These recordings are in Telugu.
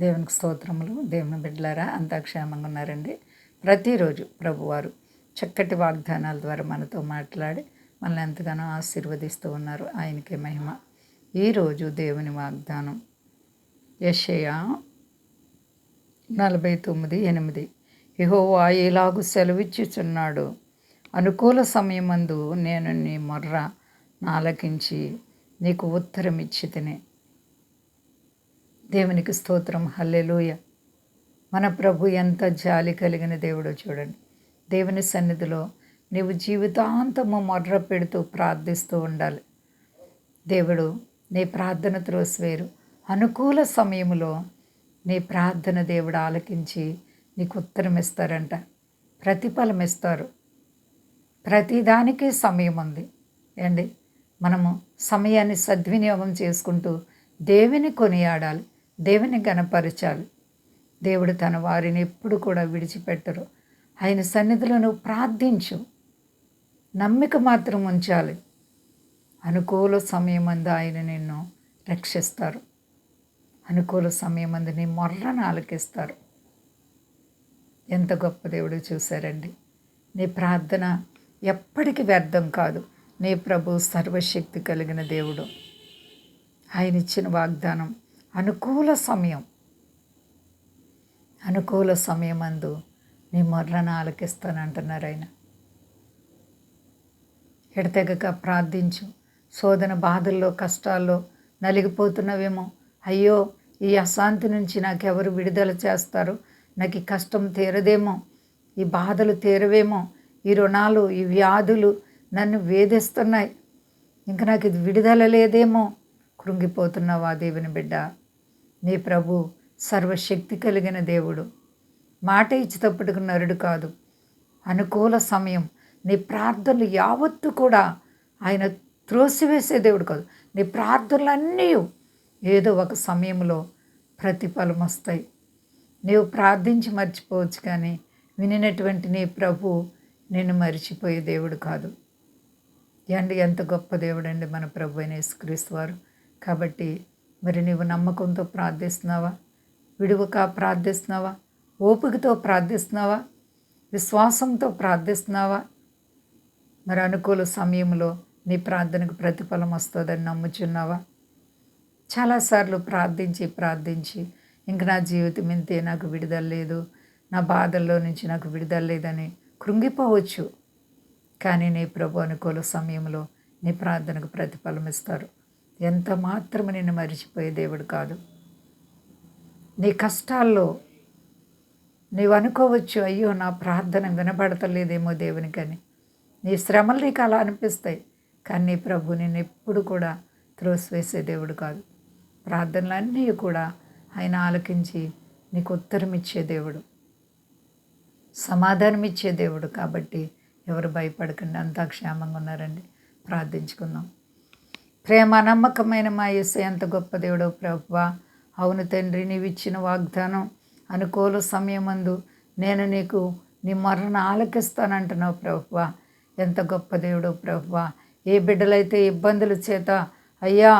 దేవునికి స్తోత్రములు. దేవుని బిడ్డలారా అంతా క్షేమంగా ఉన్నారండి. ప్రతిరోజు ప్రభువారు చక్కటి వాగ్దానాల ద్వారా మనతో మాట్లాడి మనల్ని ఎంతగానో ఆశీర్వదిస్తూ ఉన్నారు. ఆయనకే మహిమ. ఈరోజు దేవుని వాగ్దానం. యషయ నలభై తొమ్మిది ఎనిమిది. ఇహోవా ఇలాగు సెలవిచ్చుచున్నాడు. అనుకూల సమయమందు నేను నీ మొర్ర నాలకించి నీకు ఉత్తరం ఇచ్చి తినే. దేవునికి స్తోత్రం. హల్లెలూయ. మన ప్రభు ఎంత జాలి కలిగిన దేవుడో చూడండి. దేవుని సన్నిధిలో నీవు జీవితాంతము మొర్ర పెడుతూ ప్రార్థిస్తూ ఉండాలి. దేవుడు నీ ప్రార్థన త్రోసివేరు అనుకూల సమయంలో నీ ప్రార్థన దేవుడు ఆలకించి నీకు ఉత్తరం ఇస్తారంట. ప్రతిఫలం ఇస్తారు. ప్రతిదానికి సమయం ఉంది. ఏండి మనము సమయాన్ని సద్వినియోగం చేసుకుంటూ దేవుని కొనియాడాలి. దేవుని గనపరచాలి దేవుడు తన వారిని ఎప్పుడు కూడా విడిచిపెట్టరు ఆయన సన్నిధిలో నువ్వు ప్రార్థించు. నమ్మిక మాత్రం ఉంచాలి. అనుకూల సమయమందు ఆయన నిన్ను రక్షిస్తారు. అనుకూల సమయమందు నీ మొర్రను ఆలకిస్తారు. ఎంత గొప్ప దేవుడు చూశారండి. నీ ప్రార్థన ఎప్పటికీ వ్యర్థం కాదు. నీ ప్రభు సర్వశక్తి కలిగిన దేవుడు. ఆయన ఇచ్చిన వాగ్దానం అనుకూల సమయం. అనుకూల సమయం అందు నీ మొర్రను ఆలకిస్తానంటున్నారు ఆయన. ఎడతెగక ప్రార్థించు. శోధన బాధల్లో కష్టాల్లో నలిగిపోతున్నవేమో. అయ్యో ఈ అశాంతి నుంచి నాకెవరు విడుదల చేస్తారు? నాకు ఈ కష్టం తీరదేమో? ఈ బాధలు తీరవేమో? ఈ రుణాలు ఈ వ్యాధులు నన్ను వేధిస్తున్నాయి. ఇంకా నాకు ఇది విడుదల లేదేమో? కృంగిపోతున్నావా దేవుని బిడ్డ? నీ ప్రభు సర్వశక్తి కలిగిన దేవుడు. మాట ఇచ్చేటప్పటికి నరుడు కాదు. అనుకూల సమయం. నీ ప్రార్థనలు యావత్తు కూడా ఆయన త్రోసివేసే దేవుడు కాదు. నీ ప్రార్థనలన్నీ ఏదో ఒక సమయంలో ప్రతిఫలం వస్తాయి. నీవు ప్రార్థించి మర్చిపోవచ్చు కానీ వినినటువంటి నీ ప్రభు నిన్ను మర్చిపోయే దేవుడు కాదు. అండి ఎంత గొప్ప దేవుడు అండి మన ప్రభు అయిన యేసుక్రీస్తు వారు. కాబట్టి మరి నీవు నమ్మకంతో ప్రార్థిస్తున్నావా? విడువక ప్రార్థిస్తున్నావా? ఓపికతో ప్రార్థిస్తున్నావా? విశ్వాసంతో ప్రార్థిస్తున్నావా? మరి అనుకూల సమయంలో నీ ప్రార్థనకు ప్రతిఫలం వస్తుందని నమ్ముచున్నావా? చాలాసార్లు ప్రార్థించి ప్రార్థించి ఇంక నా జీవితం ఇంతే నాకు విడుదల లేదు. నా బాధల్లో నుంచి నాకు విడుదల లేదని కృంగిపోవచ్చు. కానీ నీ ప్రభు అనుకూల సమయంలో నీ ప్రార్థనకు ప్రతిఫలం ఇస్తారు. ఎంత మాత్రము నిన్ను మరిచిపోయే దేవుడు కాదు. నీ కష్టాల్లో నీవు అనుకోవచ్చు అయ్యో నా ప్రార్థన వినపడతలేదేమో దేవునికని నీ శ్రమలు నీకు అలా అనిపిస్తాయి కానీ నీ ప్రభు నేను ఎప్పుడు కూడా త్రోసివేసే దేవుడు కాదు. ప్రార్థనలన్నీ కూడా ఆయన ఆలకించి నీకు ఉత్తరం ఇచ్చే దేవుడు సమాధానం ఇచ్చే దేవుడు కాబట్టి ఎవరు భయపడకండి అంతా క్షేమంగా ఉన్నారండి. ప్రార్థించుకుందాం. ప్రేమ నమ్మకమైన మా యేసు ఎంత గొప్ప దేవుడో ప్రభువ. అవును తండ్రి నీవు ఇచ్చిన వాగ్దానం అనుకూల సమయమందు నేను నీకు నీ మరణ ఆలకిస్తానంటున్నావు ప్రభువ. ఎంత గొప్ప దేవుడో ప్రభువ. ఏ బిడ్డలైతే ఇబ్బందుల చేత అయ్యా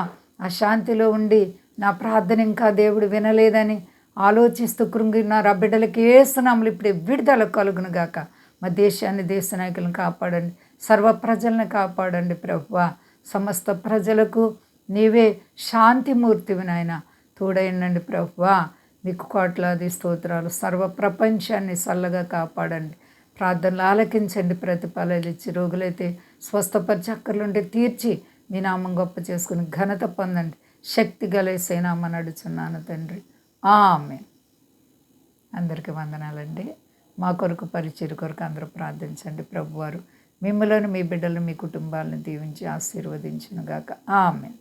అశాంతిలో ఉండి నా ప్రార్థన ఇంకా దేవుడు వినలేదని ఆలోచిస్తూ కృంగిన్నారు ఆ బిడ్డలకి వేస్తున్నాములు ఇప్పుడు విడుదల కలుగును గాక. మా దేశాన్ని దేశ నాయకులను కాపాడండి సర్వ ప్రజలను కాపాడండి ప్రభువా. సమస్త ప్రజలకు నీవే శాంతిమూర్తివి నాయన. తోడైనండి ప్రభువా. మీకు కోట్లాది స్తోత్రాలు. సర్వ ప్రపంచాన్ని చల్లగా కాపాడండి. ప్రార్థనలు ఆలకించండి. ప్రతిఫలాలు ఇచ్చి రోగులైతే స్వస్థపరిచి అక్కర్లుంటే తీర్చి మీ నామం గొప్ప చేసుకుని ఘనత పొందండి. శక్తి గలేసైనామని నడుచున్నాను తండ్రి. ఆమె అందరికీ వందనాలండి. మా కొరకు పరిచయ కొరకు అందరూ ప్రార్థించండి. ప్రభువారు మిమ్మల్ని మీ బిడ్డలను మీ కుటుంబాలను దీవించి ఆశీర్వదించునుగాక. ఆమెన్.